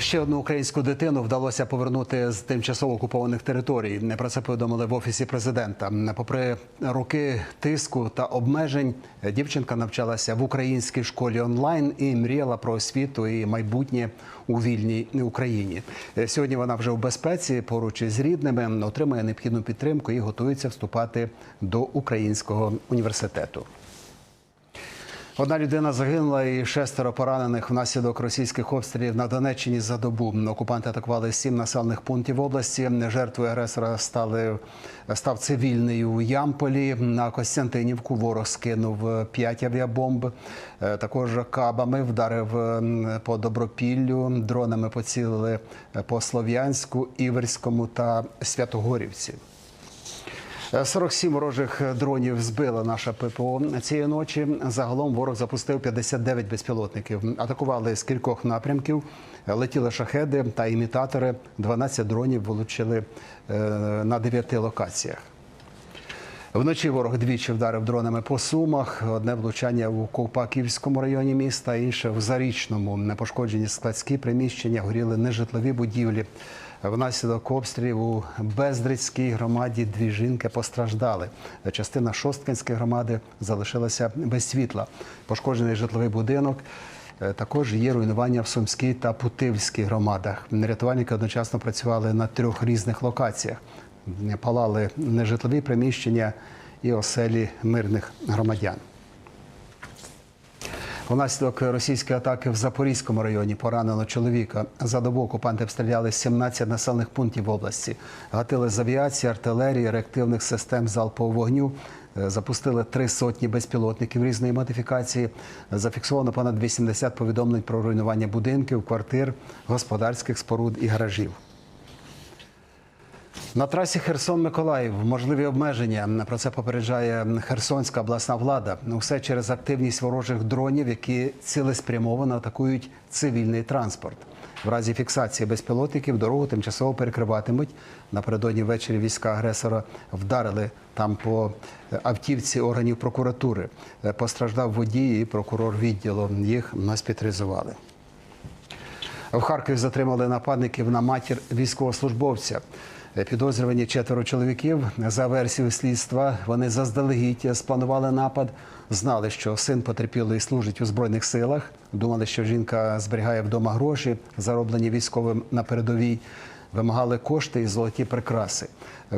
Ще одну українську дитину вдалося повернути з тимчасово окупованих територій. Не Про це повідомили в офісі президента. Попри роки тиску та обмежень, дівчинка навчалася в українській школі онлайн і мріяла про освіту і майбутнє у вільній Україні. Сьогодні вона вже в безпеці поруч із рідними отримує необхідну підтримку і готується вступати до українського університету. Одна людина загинула і шестеро поранених внаслідок російських обстрілів на Донеччині за добу. Окупанти атакували сім населених пунктів області. Жертвою агресора стали став цивільний у Ямполі. На Костянтинівку ворог скинув п'ять авіабомб. Також кабами вдарив по Добропіллю. Дронами поцілили по Слов'янську, Іверському та Святогорівці. 47 ворожих дронів збила наша ППО цієї ночі. Загалом ворог запустив 59 безпілотників. Атакували з кількох напрямків. Летіли шахеди та імітатори. 12 дронів вилучили на 9 локаціях. Вночі ворог двічі вдарив дронами по сумах. Одне влучання у Ковпаківському районі міста, інше в Зарічному. Непошкоджені складські приміщення, горіли нежитлові будівлі. Внаслідок обстрілів у Бездрицькій громаді дві жінки постраждали. Частина Шосткинської громади залишилася без світла. Пошкоджений житловий будинок. Також є руйнування в Сумській та Путивській громадах. Рятувальники одночасно працювали на трьох різних локаціях. Палали нежитлові приміщення і оселі мирних громадян. Внаслідок російської атаки в Запорізькому районі поранено чоловіка. За добу окупанти обстріляли 17 населених пунктів області. Гатили з авіації, артилерії, реактивних систем залпового вогню. Запустили три сотні безпілотників різної модифікації. Зафіксовано понад 80 повідомлень про руйнування будинків, квартир, господарських споруд і гаражів. На трасі Херсон-Миколаїв можливі обмеження. Про це попереджає Херсонська обласна влада. Все через активність ворожих дронів, які цілеспрямовано атакують цивільний транспорт. В разі фіксації безпілотників дорогу тимчасово перекриватимуть. Напередодні ввечері війська агресора вдарили там по автівці органів прокуратури. Постраждав водій і прокурор відділу. Їх госпіталізували. В Харкові затримали нападників на матір військовослужбовця. Підозрювані четверо чоловіків за версією слідства. Вони заздалегідь спланували напад, знали, що син потерпілий служить у збройних силах. Думали, що жінка зберігає вдома гроші, зароблені військовим на передовій. Вимагали кошти і золоті прикраси.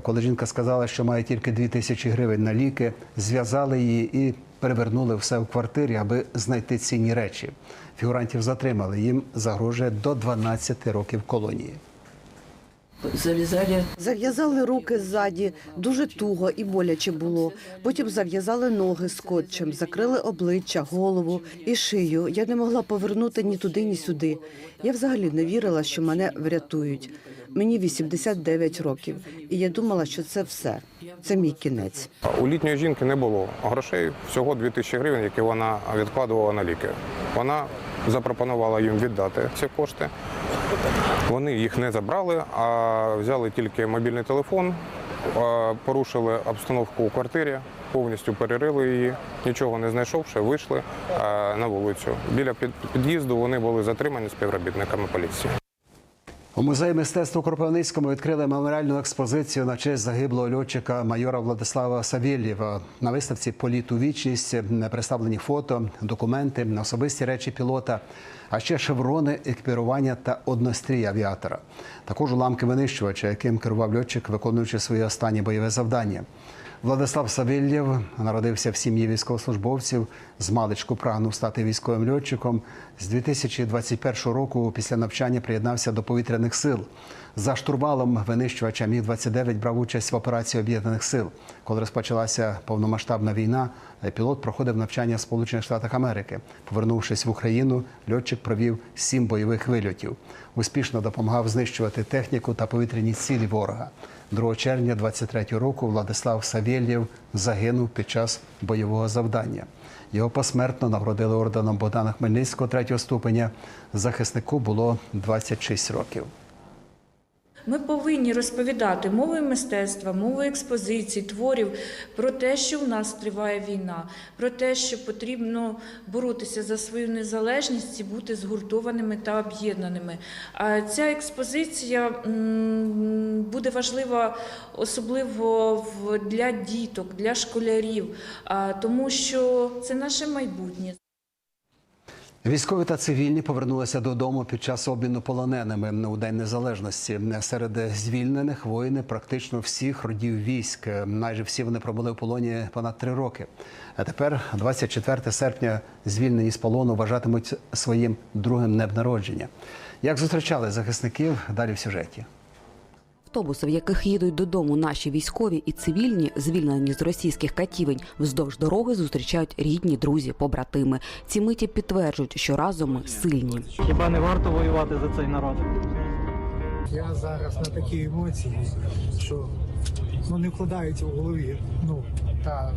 Коли жінка сказала, що має тільки дві тисячі гривень на ліки, зв'язали її і перевернули все в квартирі, аби знайти цінні речі. Фігурантів затримали. Їм загрожує до 12 років колонії. Зав'язали Зав'язали руки ззаді, дуже туго і боляче було. Потім зав'язали ноги скотчем, закрили обличчя, голову і шию. Я не могла повернути ні туди, ні сюди. Я взагалі не вірила, що мене врятують. Мені 89 років, і я думала, що це все. Це мій кінець. У літньої жінки не було грошей, всього 2 тисячі гривень, які вона відкладувала на ліки. Вона запропонувала їм віддати ці кошти. Вони їх не забрали, а взяли тільки мобільний телефон, порушили обстановку у квартирі, повністю перерили її, нічого не знайшовши, вийшли на вулицю. Біля під'їзду вони були затримані співробітниками поліції. У музеї мистецтва у Кропивницькому відкрили меморіальну експозицію на честь загиблого льотчика майора Владислава Савєлєва. На виставці Політ у вічність представлені фото, документи, особисті речі пілота, а ще шеврони, екіпірування та однострій авіатора. Також уламки винищувача, яким керував льотчик, виконуючи своє останнє бойове завдання. Владислав Савельєв народився в сім'ї військовослужбовців. З маличку прагнув стати військовим льотчиком. З 2021 року після навчання приєднався до повітряних сил. За штурвалом винищувача Міг 29 брав участь в операції об'єднаних сил. Коли розпочалася повномасштабна війна, пілот проходив навчання в Сполучених Штатах Америки. Повернувшись в Україну, льотчик провів сім бойових вильотів. Успішно допомагав знищувати техніку та повітряні цілі ворога. 2 червня 23 року Владислав Савєлєв загинув під час бойового завдання. Його посмертно нагородили орденом Богдана Хмельницького третього ступеня. Захиснику було 26 років. Ми повинні розповідати мовою мистецтва, мовою експозицій, творів про те, що в нас триває війна, про те, що потрібно боротися за свою незалежність і бути згуртованими та об'єднаними. А ця експозиція буде важлива особливо для діток, для школярів, тому що це наше майбутнє. Військові та цивільні повернулися додому під час обміну полоненими у День Незалежності. Серед звільнених воїни практично всіх родів військ. Майже всі вони пробули в полоні понад три роки. А тепер, 24 серпня, звільнені з полону вважатимуть своїм другим днем народження. Як зустрічали захисників? Далі в сюжеті. Автобуси, в яких їдуть додому наші військові і цивільні, звільнені з російських катівень, вздовж дороги зустрічають рідні, друзі, побратими. Ці миті підтверджують, що разом ми сильні. Хіба не варто воювати за цей народ? Я зараз на такі емоції, що ну, не вкладаються в голові. Ну, та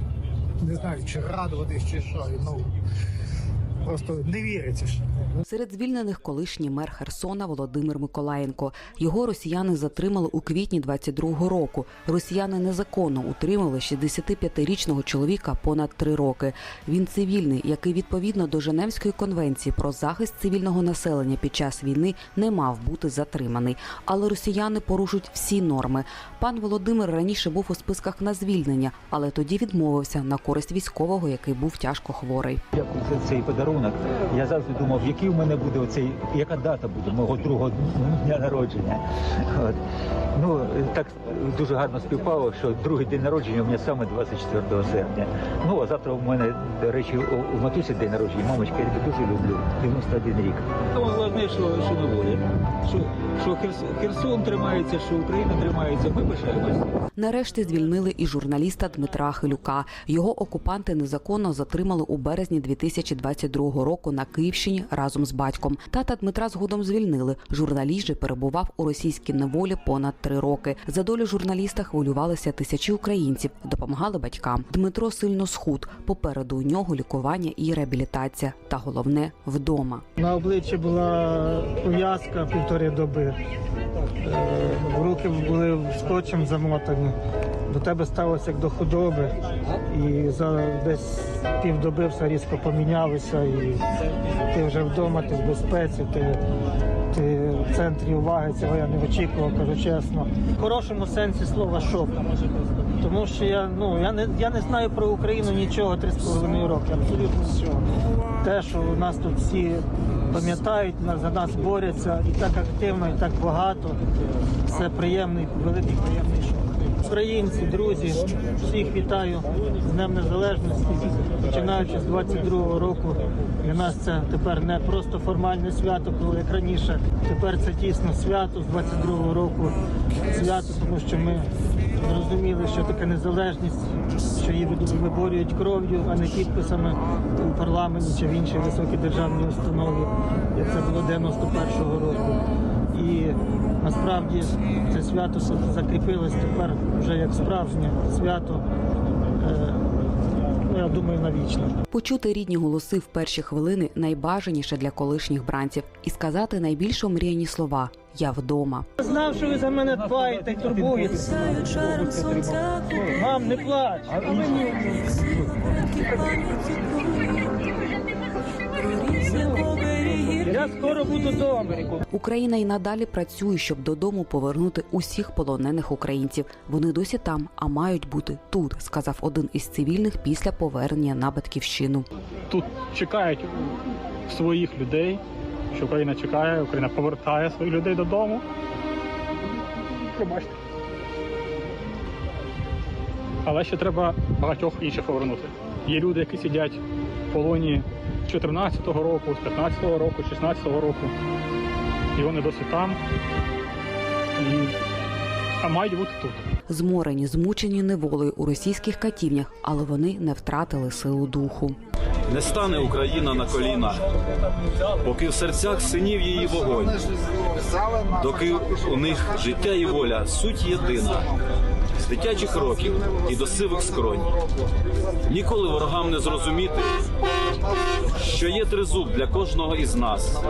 не знаю, чи радуватись, чи що. Ну, просто не віриться. ж. Серед звільнених колишній мер Херсона Володимир Миколаєнко. Його росіяни затримали у квітні 22-го року. Росіяни незаконно утримали 65-річного чоловіка понад три роки. Він цивільний, який відповідно до Женевської конвенції про захист цивільного населення під час війни не мав бути затриманий. Але росіяни порушують всі норми. Пан Володимир раніше був у списках на звільнення, але тоді відмовився на користь військового, який був тяжко хворий. Дякую за цей подарунок. Я завжди думав, який у мене буде оцей, яка дата буде мого другого дня народження. От. Ну так дуже гарно співпало, що другий день народження у мене саме 24 серпня. Ну а завтра у мене, до речі, у, у матусі день народження. Мамочка, я тебе дуже люблю. 91 рік. Тому головне, що, що ми воля. Що, що Херсон тримається, що Україна тримається. Ми пишаємося. Нарешті звільнили і журналіста Дмитра Хилюка. Його окупанти незаконно затримали у березні 2022 року на Київщині разом з батьком. Тата Дмитра згодом звільнили. Журналіст же перебував у російській неволі понад три роки. За долю журналіста хвилювалися тисячі українців, допомагали батькам. Дмитро сильно схуд. Попереду у нього лікування і реабілітація. Та головне вдома. На обличчі була пов'язка півтори доби. Е, Руки були скотчем замотані. До тебе сталося як до худоби. І за десь півдоби все різко помінялося. І ти вже вдома, ти в безпеці, ти, ти в центрі уваги. Цього я не очікував, кажу чесно. В хорошому сенсі слова шок. Тому що я, ну, я, не, я не знаю про Україну нічого три з половиною роки, абсолютно нічого. Те, що у нас тут всі пам'ятають, за нас борються і так активно, і так багато. Це приємний, великий приємний шок. Українці, друзі, всіх вітаю з Днем Незалежності. Починаючи з 22-го року, для нас це тепер не просто формальне свято, коли як раніше. Тепер це дійсно свято з 22-го року. Свято, тому що ми зрозуміли, що таке незалежність, що її виборюють кров'ю, а не підписами у парламенті чи в іншій високій державній установі, як це було 91-го року. І насправді це свято закріпилось тепер вже як справжнє свято. е, Ну, я думаю, навічно. Почути рідні голоси в перші хвилини найбажаніше для колишніх бранців і сказати найбільш омріяні слова Я вдома. Знав, що ви за мене дбаєте і турбуєтесь. Мам, не плач. Я скоро буду вдома. Україна і надалі працює, щоб додому повернути усіх полонених українців. Вони досі там, а мають бути тут, сказав один із цивільних після повернення на батьківщину. Тут чекають своїх людей, що Україна чекає, Україна повертає своїх людей додому. Пробачте. Але ще треба багатьох інших повернути. Є люди, які сидять полоні з 14-го року, з 15-го року, з 16-го року. І вони досі там. І... А мають бути тут. Зморені, змучені неволею у російських катівнях, але вони не втратили силу духу. Не стане Україна на коліна, поки в серцях синів її вогонь, доки у них життя і воля суть єдина, з дитячих років і до сивих скронь. Ніколи ворогам не зрозуміти, що є тризуб для кожного із нас.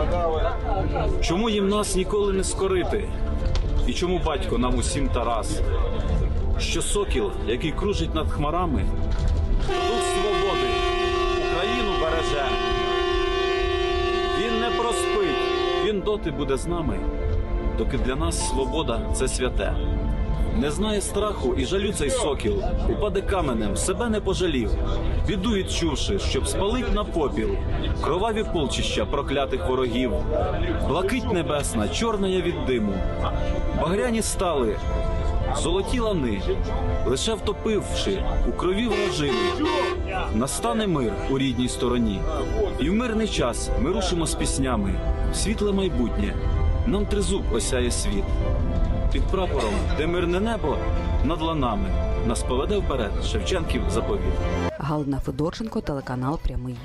Чому їм нас ніколи не скорити? І чому батько нам усім Тарас? Що сокіл, який кружить над хмарами, дух свободи Україну береже. Він не проспить, він доти буде з нами, доки для нас свобода це святе. Не знає страху і жалю цей сокіл, упаде каменем, себе не пожалів, біду відчувши, щоб спалить на попіл, кроваві полчища проклятих ворогів, блакить небесна, чорна я від диму, багряні стали, золоті лани, лише втопивши у крові вражини, настане мир у рідній стороні, і в мирний час ми рушимо з піснями, світле майбутнє, нам тризуб осяє світ. Під прапором, де мирне небо над ланами, нас поведе вперед Шевченків заповіт. Галина Федорченко, телеканал Прямий.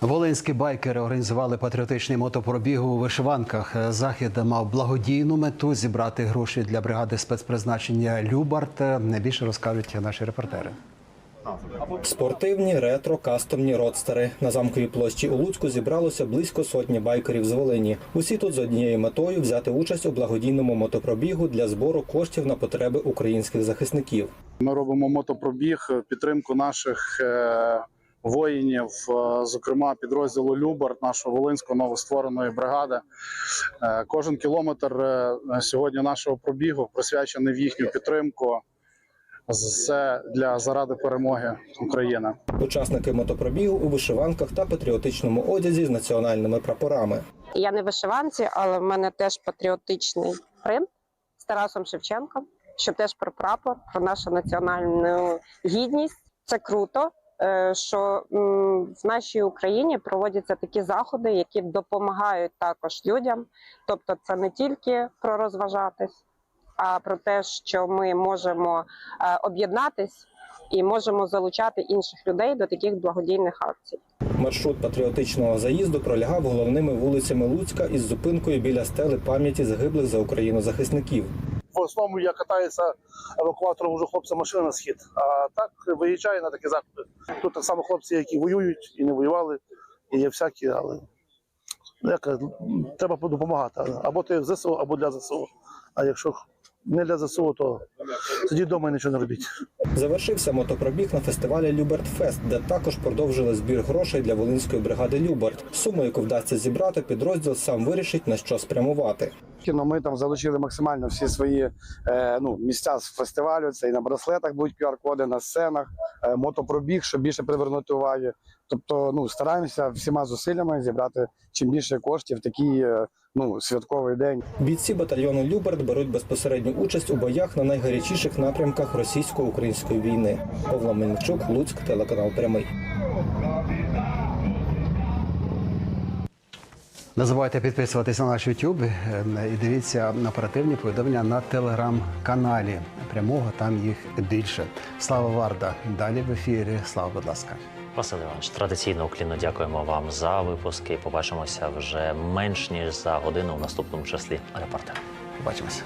Волинські байкери організували патріотичний мотопробіг у вишиванках. Захід мав благодійну мету зібрати гроші для бригади спецпризначення Любарт. Найбільше розкажуть наші репортери. Спортивні, ретро, кастомні родстери. На замковій площі у Луцьку зібралося близько сотні байкерів з Волині. Усі тут з однією метою взяти участь у благодійному мотопробігу для збору коштів на потреби українських захисників. Ми робимо мотопробіг підтримку наших е, воїнів, е, зокрема підрозділу Любард, нашої волинської новоствореної бригади. Е, Кожен кілометр сьогодні нашого пробігу присвячений в їхню підтримку. Все для заради перемоги України. Учасники мотопробігу у вишиванках та патріотичному одязі з національними прапорами. Я не вишиванці, але в мене теж патріотичний принт з Тарасом Шевченком, що теж про прапор, про нашу національну гідність. Це круто, е, що в нашій Україні проводяться такі заходи, які допомагають також людям. Тобто, це не тільки про розважатись, а про те, що ми можемо е, об'єднатись і можемо залучати інших людей до таких благодійних акцій. Маршрут патріотичного заїзду пролягав головними вулицями Луцька із зупинкою біля стели пам'яті загиблих за Україну захисників. В основному я катаюся евакуатором уже хлопця машина на схід. А так виїжджаю на такі заходи. Тут так само хлопці, які воюють і не воювали, і є всякі, але ну, як, треба допомагати. Або ти в ЗСУ, або для ЗСУ. А якщо не для ЗСУ, то сидіть вдома і нічого не робіть. Завершився мотопробіг на фестивалі Люберт Фест, де також продовжили збір грошей для волинської бригади Люберт. Суму, яку вдасться зібрати, підрозділ сам вирішить на що спрямувати. Ну, ми там залучили максимально всі свої е, ну, місця з фестивалю. Це і на браслетах будуть QR-коди, на сценах, е, мотопробіг, щоб більше привернути уваги. Тобто, ну стараємося всіма зусиллями зібрати чим більше коштів в такий е, ну святковий день. Бійці батальйону Люберт беруть безпосередню участь у боях на найгарячіших напрямках російсько-української війни. Павло Мельничук, Луцьк, телеканал Прямий. Не забувайте підписуватися на наш YouTube е, і дивіться оперативні повідомлення на телеграм-каналі. Прямого там їх більше. Слава Варда! Далі в ефірі. Слава, будь ласка. Василь Іванович, традиційно уклінно дякуємо вам за випуски. Побачимося вже менш ніж за годину в наступному числі репортера. Побачимося.